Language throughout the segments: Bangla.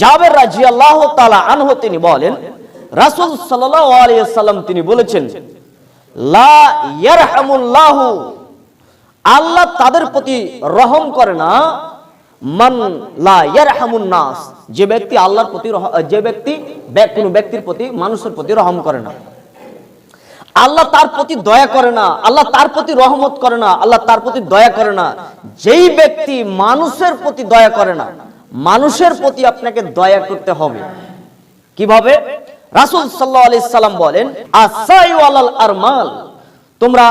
জাবের রাজি আল্লাহ তালা আনহ তিনি বলেন, রাসুল সাল্লাম তিনি বলেছেন আল্লাহ তাদের প্রতি রহম করে না, মান নাস, যে ব্যক্তি আল্লাহর প্রতি যে ব্যক্তি কোনো ব্যক্তির প্রতি, মানুষের প্রতি রহম করে না। আল্লাহ তার প্রতি দয়া করে না, আল্লাহ তার প্রতি রহমত করে না, আল্লাহ তার প্রতি দয়া করে না। যেই ব্যক্তি মানুষের প্রতি দয়া করে না মানুষের প্রতি আপনাকে দয়া করতে হবে। কীভাবে? রাসূল আলাইহি সাল্লাম বলেন আরমাল। তোমরা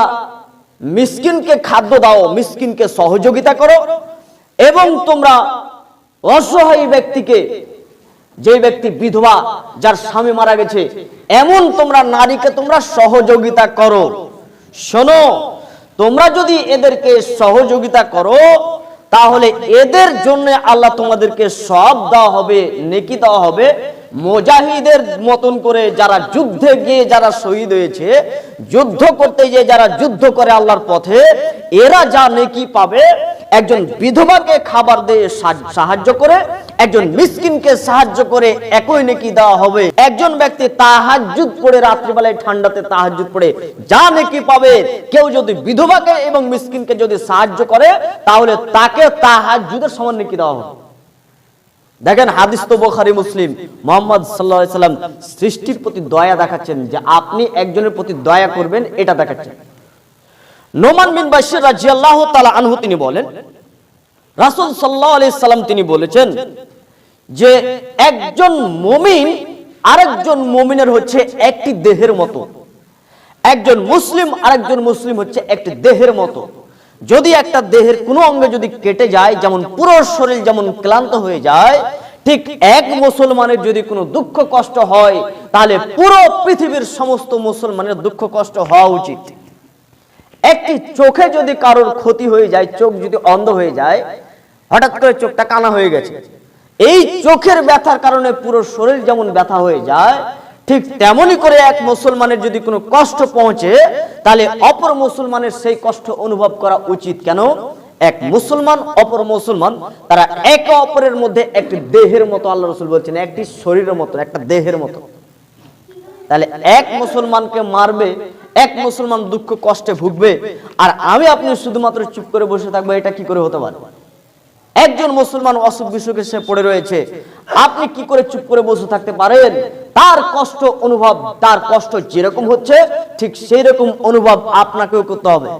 মিসকিনকে খাদ্য দাও, মিসকিনকে সহযোগিতা করো এবং তোমরা অসহায় ব্যক্তিকে যে ব্যক্তি বিধবা যার স্বামী মারা গেছে, এমন তোমরা নারীকে তোমরা সহযোগিতা করো। শোনো, তোমরা যদি এদেরকে সহযোগিতা করো তাহলে এদের জন্য আল্লাহ তোমাদেরকে সব দেওয়া হবে, নেকি দেওয়া হবে। মোজাহিদের মতন করে যারা যুদ্ধে গিয়ে যারা শহীদ হয়েছে, যুদ্ধ করতে গিয়ে যারা যুদ্ধ করে আল্লাহর পথে, এরা যা নেকি পাবে, একজন বিধবাকে খাবার দিয়ে সাহায্য করে একজন মিসকিনকে সাহায্য করে একই নেকি দেওয়া হবে। একজন ব্যক্তি তাহাজ্জুদ পড়ে, রাত্রিবেলায় ঠান্ডাতে তাহাজ্জুদ পড়ে, যা নেকি পাবে। কেউ যদি বিধবাকে এবং মিসকিনকে যদি সাহায্য করে, তাহলে তাকে তাহাজ্জুদের সমান নেকি দেওয়া হবে। দেখেন হাদিস তো বোখারি, মুসলিম। মোহাম্মদ সাল্লাহ সাল্লাম সৃষ্টির প্রতি দয়া দেখাচ্ছেন যে আপনি একজনের প্রতি দয়া করবেন, এটা দেখাচ্ছেন। নোমান বিন বাশির রাজিয়াল্লাহ তাআলা আনহু তিনি বলেন, রাসূল সাল্লাল্লাহু আলাইহি সাল্লাম তিনি বলেছেন যে একজন মুমিন আরেকজন মুমিনের হচ্ছে একটি দেহের মতো। একজন মুসলিম আরেকজন মুসলিম হচ্ছে একটি দেহের মতো। যদি একটা দেহের কোনো অঙ্গে যদি কেটে যায়, যেমন পুরো শরীর যেমন ক্লান্ত হয়ে যায়, ঠিক এক মুসলমানের যদি কোনো দুঃখ কষ্ট হয়, তাহলে পুরো পৃথিবীর সমস্ত মুসলমানের দুঃখ কষ্ট হওয়া উচিত। একটি চোখে যদি কারোর ক্ষতি হয়ে যায়, চোখ যদি অন্ধ হয়ে যায়, হঠাৎ করে চোখটা কানা হয়ে গেছে। এই চোখের ব্যথার কারণে পুরো শরীর যেমন ব্যথা হয়ে যায়, ঠিক তেমনি করে এক মুসলমানের যদি কোনো কষ্ট পৌঁছে, তাহলে অপর মুসলমানের সেই কষ্ট অনুভব করা উচিত কেন? এক মুসলমান, অপর মুসলমান, তারা একে অপরের মধ্যে একটি দেহের মতো, আল্লাহ রসুল বলছেন, একটি শরীরের মতো, একটা দেহের মতো। তাহলে এক মুসলমানকে মারবে, এক মুসলমান দুঃখ কষ্টে ভুগবে, আর আমি আপনি শুধুমাত্র চুপ করে বসে থাকব, এটা কি করে হতে পারে? একজন মুসলমান অসুখ বিসুখে সে পড়ে রয়েছে। আপনি কি করে চুপ করে বসে থাকতে পারেন? তার কষ্ট অনুভব, তার কষ্ট যেরকম হচ্ছে, ঠিক সেই রকম অনুভব আপনাকেও করতে হবে।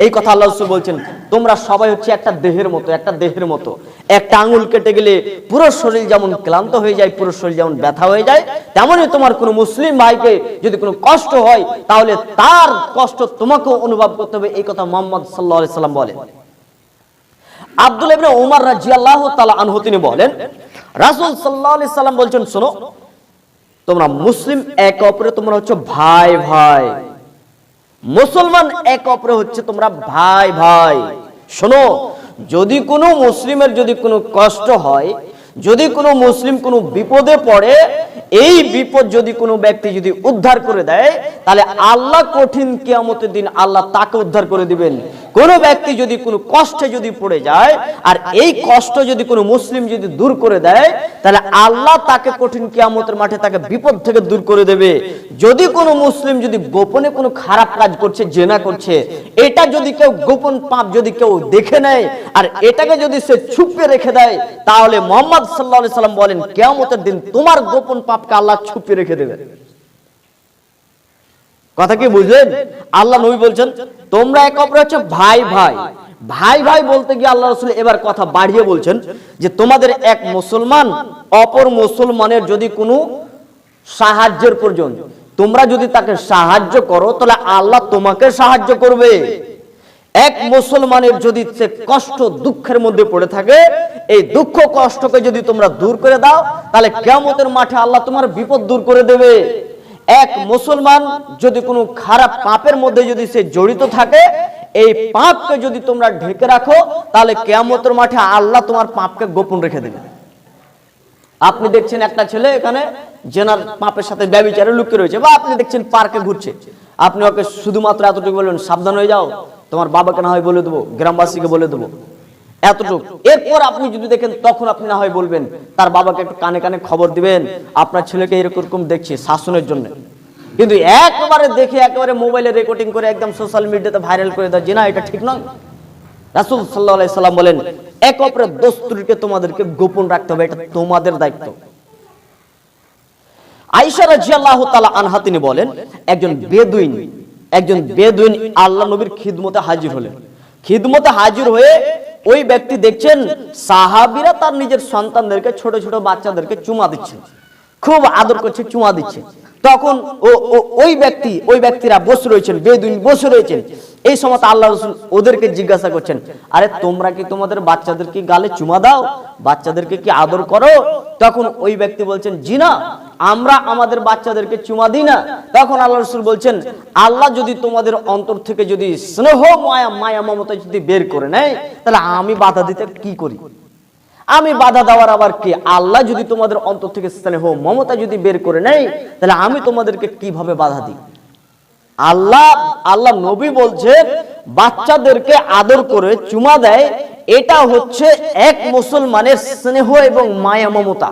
এই কথা আল্লাহ বলছেন, তোমরা সবাই হচ্ছে একটা দেহের মতো, একটা দেহের মতো। একটা আঙুল কেটে গেলে পুরো শরীর যেমন ক্লান্ত হয়ে যায়, পুরো শরীর যেমন ব্যথা হয়ে যায়, তেমনই তোমার কোনো মুসলিম ভাইকে যদি কোনো কষ্ট হয়, তাহলে তার কষ্ট তোমাকেও অনুভব করতে হবে। এই কথা মোহাম্মদ সাল্লাহ সাল্লাম বলেন। আব্দুল ইবনে উমর রাদিয়াল্লাহু তাআলা আনহু তিনি বলেন, রাসূল সাল্লাল্লাহু আলাইহি সাল্লাম বলছেন, শোনো, তোমরা মুসলিম এক অপরে তোমরা হচ্ছে ভাই ভাই। মুসলমান এক অপরে হচ্ছে তোমরা ভাই ভাই। শোনো, যদি কোনো মুসলিমের যদি কোনো কষ্ট হয় যদি কোনো মুসলিম কোনো বিপদে পড়ে, এই বিপদ যদি কোনো ব্যক্তি যদি উদ্ধার করে দেয়, তাহলে আল্লাহ কঠিন কিয়ামতের দিন আল্লাহ তাকে উদ্ধার করে দিবেন। কোনো ব্যক্তি যদি কোনো কষ্টে যদি পড়ে যায়, আর এই কষ্ট যদি কোনো মুসলিম যদি দূর করে দেয়, তাহলে আল্লাহ তাকে কঠিন কিয়ামতের মাঠে তাকে বিপদ থেকে দূর করে দেবে। যদি কোনো মুসলিম যদি গোপনে কোনো খারাপ কাজ করছে, জেনা করছে, এটা যদি কেউ গোপন পাপ যদি কেউ দেখে নেয়, আর এটাকে যদি সে ছুপে রেখে দেয়, তাহলে মোহাম্মদ সাল্লাহ সাল্লাম বলেন, কেয়ামতের দিন তোমার গোপন পাপকে আল্লাহ ছুপে রেখে দেবে। কথা কি বুঝলেন? আল্লাহ নবী বলছেন, তোমরা এক অপরে হচ্ছে ভাই ভাই। ভাই ভাই বলতে গিয়ে আল্লাহ রসুল এবার কথা বাড়িয়ে বলছেন যে, তোমাদের এক মুসলমান অপর মুসলমানের যদি কোনো সাহায্যের প্রয়োজন, তোমরা যদি তাকে সাহায্য করো, তাহলে আল্লাহ তোমাকে সাহায্য করবে। এক মুসলমানের যদি সে কষ্ট, দুঃখের মধ্যে পড়ে থাকে, এই দুঃখ, কষ্টকে যদি তোমরা দূর করে দাও, তাহলে কেমতের মাঠে আল্লাহ তোমার বিপদ দূর করে দেবে। এক মুসলমান যদি কোনো খারাপ পাপের মধ্যে যদি সে জড়িত থাকে, এই পাপকে যদি তোমরা ঢেকে রাখো, তাহলে কেয়ামতের মাঠে আল্লাহ তোমার পাপকে গোপন রেখে দেবে। আপনি দেখছেন একটা ছেলে এখানে জেনার পাপের সাথে ব্যবচারে লুকিয়ে রয়েছে, বা আপনি দেখছেন পার্কে ঘুরছে। আপনি ওকে শুধুমাত্র এতটুকু বলবেন, সাবধান হয়ে যাও। তোমার বাবাকে না হয় বলে দেবো, গ্রামবাসীকে বলে দেবো। এতটুকু। এরপর আপনি যদি দেখেন, তখন আপনি না হয় বলবেন, তার বাবাকে একটু কানে কানে খবর দিবেন, আপনার ছেলেকে এরকম দেখছি শাসনের জন্য। কিন্তু একবারে দেখে, একেবারে মোবাইলে রেকর্ডিং করে একদম সোশ্যাল মিডিয়াতে ভাইরাল করে দেয় যে না, এটা ঠিক নয়। রাসুল সাল্লাহ সাল্লাম বলেন, এক অপরের দোস্তুরকে তোমাদেরকে গোপন রাখতে হবে, এটা তোমাদের দায়িত্ব। আইসা রাজিয়াল্লাহু তাআলা আনহা তিনি বলেন, একজন বেদুইন একজন বেদুইন আল্লাহ নবীর খিদমতে হাজির হলেন। খিদমতে হাজির হয়ে ওই ব্যক্তি দেখছেন সাহাবীরা তার নিজের সন্তানদেরকে ছোট ছোট বাচ্চাদেরকে চুমা দিচ্ছে। খুব আদর করছে চুমা দিচ্ছে। তখন ও ওই ব্যক্তি ওই ব্যক্তিরা বসে রয়েছেন বেদুইন বসে রয়েছেন। এই সময় আল্লাহ রসুল ওদেরকে জিজ্ঞাসা করছেন আরে তোমরা কি তোমাদের বাচ্চাদেরকে গালে চুমা দাও? বাচ্চাদেরকে কি আদর করো? তখন ওই ব্যক্তি বলছেন জি না আমরা আমাদের বাচ্চাদেরকে চুমা দিই না, তখন আল্লাহ রসুল বলছেন, আল্লাহ যদি তোমাদের অন্তর থেকে যদি স্নেহ, মায়া মায়া, মমতা যদি বের করে নেয়, তাহলে আমি বাধা দিতে কি করি? আমি বাধা দেওয়ার আবার কি? আল্লাহ যদি তোমাদের অন্তর থেকে স্নেহ, মমতা যদি বের করে নেয়, তাহলে আমি তোমাদেরকে কীভাবে বাধা দিই? আল্লাহ আল্লাহ নবী বলছে, বাচ্চাদেরকে আদর করে চুমা দেয়, এটা হচ্ছে এক মুসলমানের স্নেহ এবং মায়া, মমতা।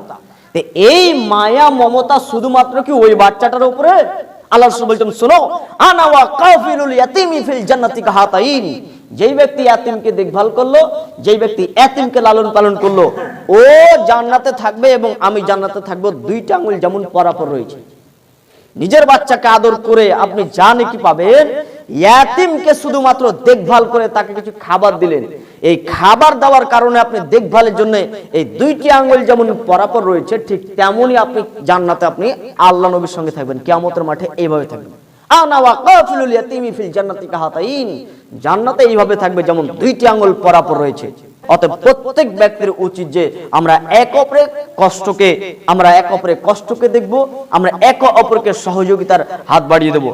এই মায়া মমতা শুধুমাত্র কি ওই বাচ্চাটার উপরে? আল্লাহ রাসূল বলছেন, শোনো, আনা ওয়া কাফিরুল ইয়াতিমি ফিল জান্নাতি কাহাতাইন। যেই ব্যক্তি ইয়াতিমকে দেখভাল করল, যেই ব্যক্তি ইয়াতিমকে লালন পালন করল, ও জান্নাতে থাকবে এবং আমি জান্নাতে থাকব, দুইটা আঙুল যেমন পরাপর রয়েছে। নিজের বাচ্চাকে আদর করে আপনি যা নাকি পাবেন, ইয়াতিমকে শুধুমাত্র দেখভাল করে তাকে কিছু খাবার দিলেন। এই খাবার দেওয়ার কারণে আপনি দেখভালের জন্য এই দুইটি আঙ্গুল যেমন পরাপর রয়েছে, ঠিক তেমনই আপনি জান্নাতে আপনি আল্লাহ নবীর সঙ্গে থাকবেন, কিয়ামতের মাঠে এইভাবে থাকবেন। জান্নাতি এইভাবে থাকবে যেমন দুইটি আঙ্গুল পরাপর রয়েছে। অতএব প্রত্যেক ব্যক্তির উচিত যে আমরা এক অপরের কষ্টকে, আমরা এক অপরের কষ্টকে দেখব, আমরা এক অপরকে সহযোগিতার হাত বাড়িয়ে দেব।